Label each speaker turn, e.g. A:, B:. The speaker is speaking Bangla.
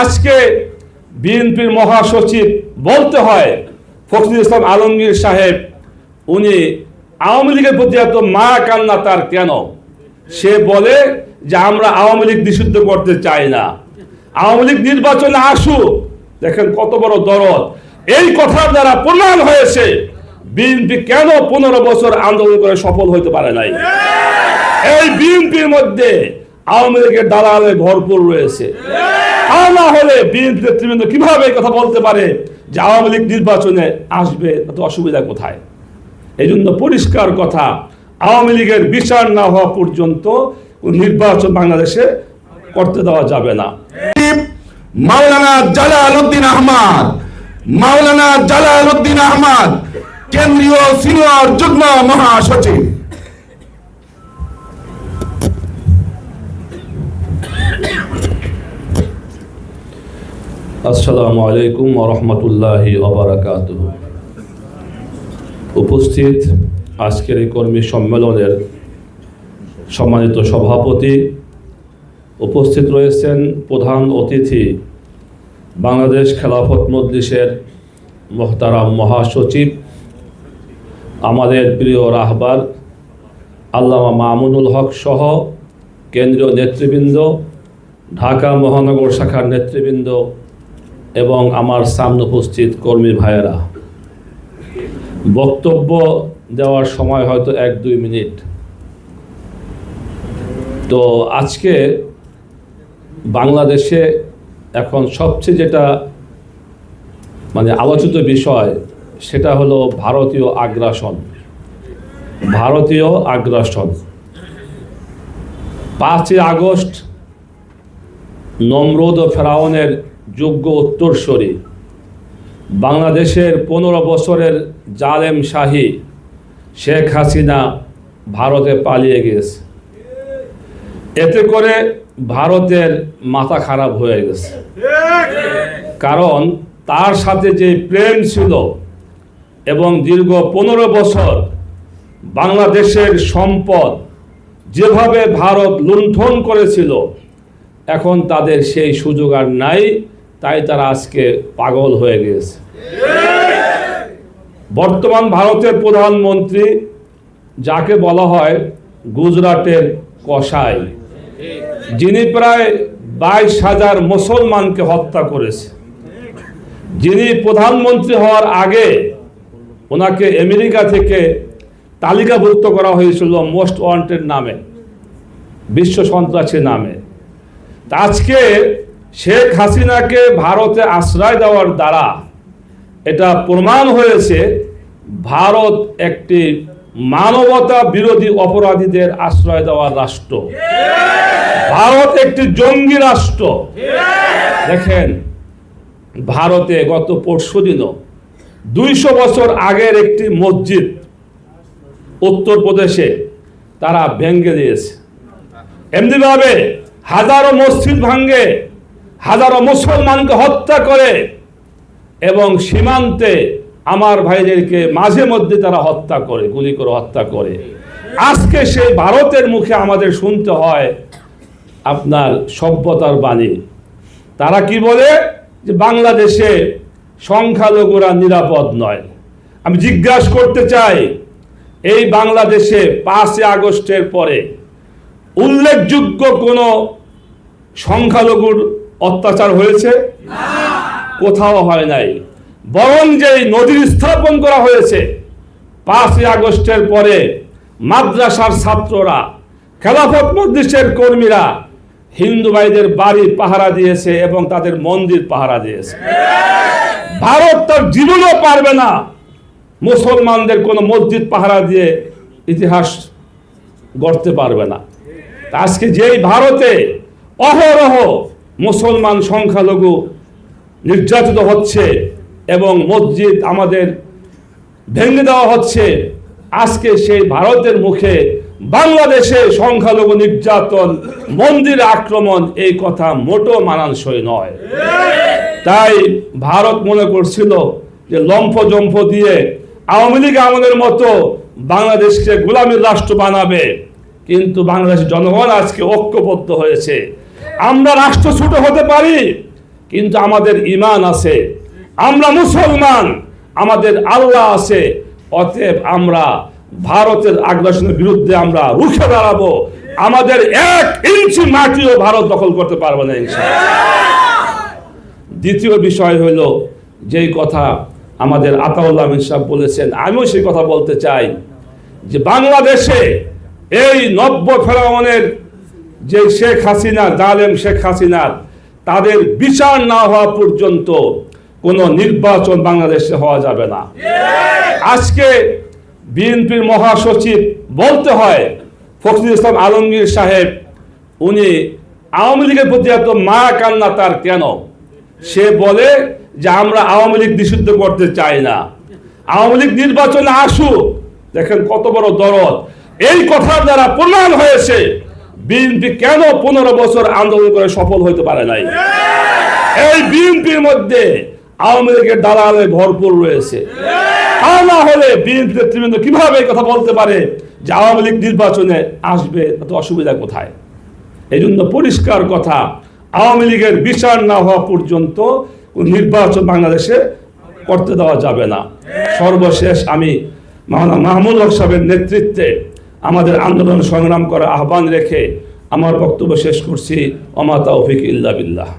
A: আজকে বিএনপির মহাসচিব বলতে হয়, ফখরুল ইসলাম আলমগীর সাহেব, উনি আওয়ামী লীগের প্রতি এত মা কান্না তার কেন? সে বলে যে আমরা আওয়ামী লীগ নিষিদ্ধ করতে চাই না। আওয়ামী লীগ নির্বাচনে আসুক। দেখেন কত বড় দরদ। এই কথার দ্বারা প্রমাণ হয়েছে বিএনপি কেন পনেরো বছর আন্দোলন করে সফল হইতে পারে নাই। এই বিএনপির মধ্যে আওয়ামী লীগের দালালে ভরপুর রয়েছে। তা না হলে বিএনপি নেতৃবৃন্দ কীভাবে কথা বলতে পারে? যে আওয়ামী লীগ নির্বাচনে আসবে তো অসুবিধা কোথায়? এই জন্য পরিষ্কার কথা, আওয়ামী লীগের বিচার না হওয়া পর্যন্ত নির্বাচন বাংলাদেশে করতে দেওয়া যাবে না।
B: মাওলানা জালাল উদ্দিন আহমদ, মাওলানা জালাল উদ্দিন আহমদ, কেন্দ্রীয় সিনিয়র যুগ্ম মহাসচিব।
A: আসসালামু আলাইকুম রহমতুল্লাহ উপস্থিত আজকের এই কর্মী সম্মেলনের সম্মানিত সভাপতি উপস্থিত রয়েছেন প্রধান অতিথি বাংলাদেশ খেলাফত মজলিসের মোহতারাম মহাসচিব, আমাদের প্রিয় রাহবার আল্লামা মামুনুল হক সহ কেন্দ্রীয় নেতৃবৃন্দ, ঢাকা মহানগর শাখার নেতৃবৃন্দ এবং আমার সামনে উপস্থিত কর্মী ভাইয়েরা। বক্তব্য দেওয়ার সময় হয়তো এক দুই মিনিট। তো আজকে বাংলাদেশে এখন সবচেয়ে যেটা মানে আলোচিত বিষয়, সেটা হলো ভারতীয় আগ্রাসন। ভারতীয় আগ্রাসন। পাঁচই আগস্ট, নমরুদ ও ফেরাউনের যোগ্য উত্তরস্বরী বাংলাদেশের পনেরো বছরের জালেম শাহী শেখ হাসিনা ভারতে পালিয়ে গেছে। এতে করে ভারতের মাথা খারাপ হয়ে গেছে। কারণ তার সাথে যে প্রেম ছিল এবং দীর্ঘ পনেরো বছর বাংলাদেশের সম্পদ যেভাবে ভারত লুণ্ঠন করেছিল, এখন তাদের সেই সুযোগ আর নাই। তাই তারা আজকে পাগল হয়ে গিয়েছে। বর্তমান ভারতের প্রধানমন্ত্রী যাকে বলা হয় গুজরাটের কসাই, যিনি প্রায় বাইশ হাজার মুসলমানকে হত্যা করেছে। যিনি প্রধানমন্ত্রী হওয়ার আগে ওনাকে আমেরিকা থেকে তালিকাভুক্ত করা হয়েছিল মোস্ট ওয়ান্টেড নামে, বিশ্ব সন্ত্রাসী নামে। আজকে শেখ হাসিনাকে ভারতে আশ্রয় দেওয়ার দ্বারা এটা প্রমাণ হয়েছে, ভারত একটি মানবতা বিরোধী অপরাধীদের আশ্রয় দেওয়ার রাষ্ট্র। ভারত একটি জঙ্গি রাষ্ট্র। দেখেন, ভারতে গত পরশু দিনও দুইশো বছর আগের একটি মসজিদ উত্তরপ্রদেশে তারা ভেঙ্গে দিয়েছে। এমনিভাবে হাজারো মসজিদ ভাঙ্গে হাজারো মুসলমানকে হত্যা করে এবং সীমান্তে আমার ভাইদেরকে মাঝে মধ্যে তারা হত্যা করে, গুলি করে হত্যা করে। আজকে সেই ভারতের মুখে আমাদের শুনতে হয় আপনার সভ্যতার বাণী। তারা কি বলে? যে বাংলাদেশে সংখ্যালঘুরা নিরাপদ নয়। আমি জিজ্ঞাসা করতে চাই, এই বাংলাদেশে পাঁচই আগস্টের পরে উল্লেখযোগ্য কোনো সংখ্যালঘুর অত্যাচার হয়েছে? কোথাও হয় নাই। বরং যে নদীর স্থাপন করা হয়েছে, পাঁচই আগস্টের পরে মাদ্রাসার ছাত্ররা, খেলাফত মজলিসের কর্মীরা হিন্দু ভাইদের বাড়ি পাহারা দিয়েছে এবং তাদের মন্দির পাহারা দিয়েছে। ভারত তার জীবনও পারবে না মুসলমানদের কোনো মসজিদ পাহারা দিয়ে ইতিহাস গড়তে পারবে না। আজকে যেই ভারতে অহরহ মুসলমান সংখ্যালঘু নির্যাতিত হচ্ছে এবং মসজিদ আমাদের ভেঙে দেওয়া হচ্ছে। আজকে সেই ভারতের মুখে বাংলাদেশে সংখ্যালঘু নির্যাতন, মন্দির আক্রমণ, এই কথা মোটো মানানসই নয়। তাই ভারত মনে করছিল যে লম্ফ জম্ফ দিয়ে আওয়ামী লীগ আমাদের মতো বাংলাদেশকে গোলামীর রাষ্ট্র বানাবে। কিন্তু বাংলাদেশের জনগণ আজকে ঐক্যবদ্ধ হয়েছে। আমরা রাষ্ট্র ছোট হতে পারি, কিন্তু আমাদের ইমান আছে। আমরা মুসলমান, আমাদের আল্লাহ আছে। অতএব আমরা ভারতের আগ্রাসনের বিরুদ্ধে আমরা রুখে দাঁড়াবো। আমাদের এক ইঞ্চি মাটিও ভারত দখল করতে পারবে না দ্বিতীয় বিষয় হলো, যেই কথা আমাদের আতাউল্লাহ সাহেব বলেছেন, আমিও সেই কথা বলতে চাই, যে বাংলাদেশে এই নব্য ফেরাউনের যে শেখ হাসিনা, জালেম শেখ হাসিনার তাদের বিচার না হওয়া পর্যন্ত কোনো নির্বাচন বাংলাদেশে হওয়া যাবে না। আজকে বিএনপির মহাসচিব বলতে হয়, ফখরুল ইসলাম আলমগীর সাহেব, উনি আওয়ামী লীগের প্রতি এত মা কান্না তার কেন? সে বলে যে আমরা আওয়ামী লীগ নিষিদ্ধ করতে চাই না। আওয়ামী লীগ নির্বাচনে আসুক। দেখেন কত বড় দরদ। এই কথার দ্বারা প্রমাণ হয়েছে বিএনপি কেন পনেরো বছর আন্দোলন করে সফল হইতে পারে নাই? এই বিএনপির মধ্যে আওয়ামী লীগের দালালে ভরপুর রয়েছে। তা না হলে বিএনপি নেতৃবৃন্দ কীভাবে কথা বলতে পারে যে আওয়ামী লীগ নির্বাচনে আসবে? তো অসুবিধা কোথায়? এই জন্য পরিষ্কার কথা, আওয়ামী লীগের বিচার না হওয়া পর্যন্ত নির্বাচন বাংলাদেশে করতে দেওয়া যাবে না। সর্বশেষ আমি মাহমুদ হক সাহেবের নেতৃত্বে আমাদের আন্দোলন সংগ্রাম করার আহ্বান রেখে আমার বক্তব্য শেষ করছি। অমাতা অফিক ইল্লা বিল্লাহ।